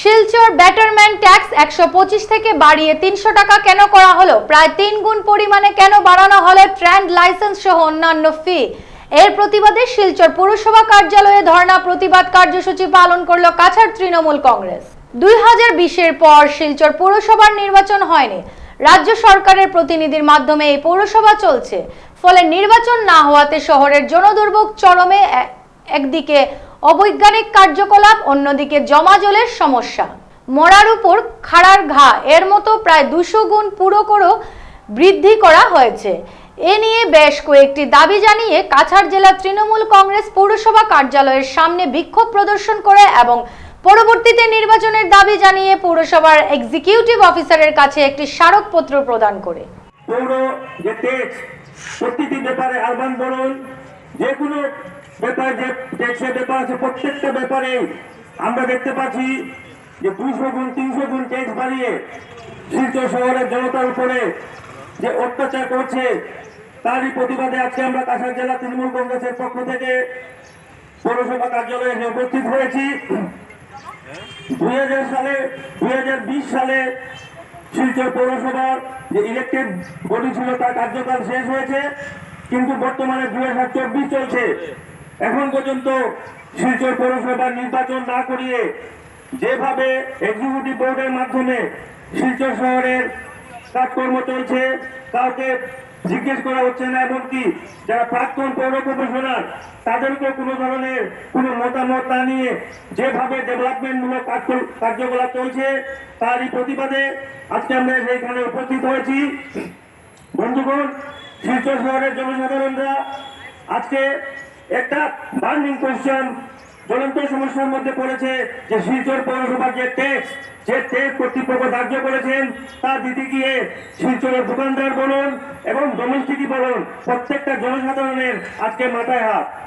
Silchar ব্যাটারম্যান tax একশো পঁচিশ থেকে বাড়িয়ে তিনশো টাকা কেন করা হলো? প্রায় তিন গুণ পরিমাণে কেন বাড়ানো হলো ট্রেন্ড লাইসেন্স সহ অন্যান্য ফি এর প্রতিবাদে শিলচর পৌরসভা কার্যালয়ে ধর্ণা প্রতিবাদ কার্যসূচি পালন করল কাছাড় তৃণমূল কংগ্রেস। দুই হাজার বিশের পর শিলচর পৌরসভার নির্বাচন হয়নি। রাজ্য সরকারের প্রতিনিধির মাধ্যমে এই পৌরসভা চলছে। ফলে নির্বাচন না হওয়াতে শহরের জনদুর্ভোগ চরমে একদিকে অবৈজ্ঞানিক কার্যকলাপ, অন্যদিকে জমা জলের সমস্যা। মরার উপর খাড়ার ঘা, এর মতো প্রায় দুশো গুণ পুরো করেও বৃদ্ধি করা হয়েছে। এ নিয়ে বেশ কয়েকটি দাবি জানিয়ে কাছাড় জেলা তৃণমূল কংগ্রেস পৌরসভা কার্যালয়ের সামনে বিক্ষোভ প্রদর্শন করে এবং পরবর্তীতে নির্বাচনের দাবি জানিয়ে পৌরসভার এক্সিকিউটিভ অফিসারের কাছে একটি স্মারকপত্র প্রদান করে। পৌর যে প্রতিটি ব্যাপারে আহ্বান বলুন যে কোনো ব্যাপার যে ট্যাক্সের ব্যাপার আছে, প্রত্যেকটা ব্যাপারে আমরা দেখতে পাচ্ছি যে দুইশো গুণ, তিনশো গুণ ট্যাক্স বাড়িয়ে শিলচর শহরের জনতার উপরে যে অত্যাচার করছে, তারই প্রতিবাদে আজকে আমরা কাছাড় জেলা তৃণমূল কংগ্রেসের পক্ষ থেকে পৌরসভা কার্যালয়ে এসে উপস্থিত হয়েছি। দুই হাজার সালে, দুই হাজার বিশ সালে শিলচর পৌরসভার যে ইলেকটেড বডি ছিল, তার কার্যকাল শেষ হয়েছে, কিন্তু বর্তমানে দুই হাজার চব্বিশ চলছে। এখন পর্যন্ত শিলচর পৌরসভার নির্বাচন না করিয়ে যেভাবে এক্সিকিউটিভ বোর্ডের মাধ্যমে শিলচর শহরের কাজকর্ম চলছে, কাউকে জিজ্ঞেস করা হচ্ছে না, এমনকি যারা প্রাক্তন পৌর কমিশনার তাদেরকে কোনো ধরনের কোনো মতামত না নিয়ে যেভাবে ডেভেলপমেন্টমূলক কার্য- কার্যকলাপ চলছে, তারই প্রতিবাদে আজকে আমরা সেইখানে উপস্থিত হয়েছি। বন্ধুগণ, শিলচর শহরের জনসাধারণরা আজকে একটা বার্নিং কোয়েশ্চেন জ্বলন্ত সমস্যার মধ্যে পড়েছে যে শিলচর পৌরসভার যে ট্যাক্স যে ট্যাক্স কর্তৃপক্ষ ধার্য করেছেন তা দিতে গিয়ে শিলচরের দোকানদার বলুন এবং ডোমেস্টিকই বলুন, প্রত্যেকটা জনসাধারণের আজকে মাথায় হাত।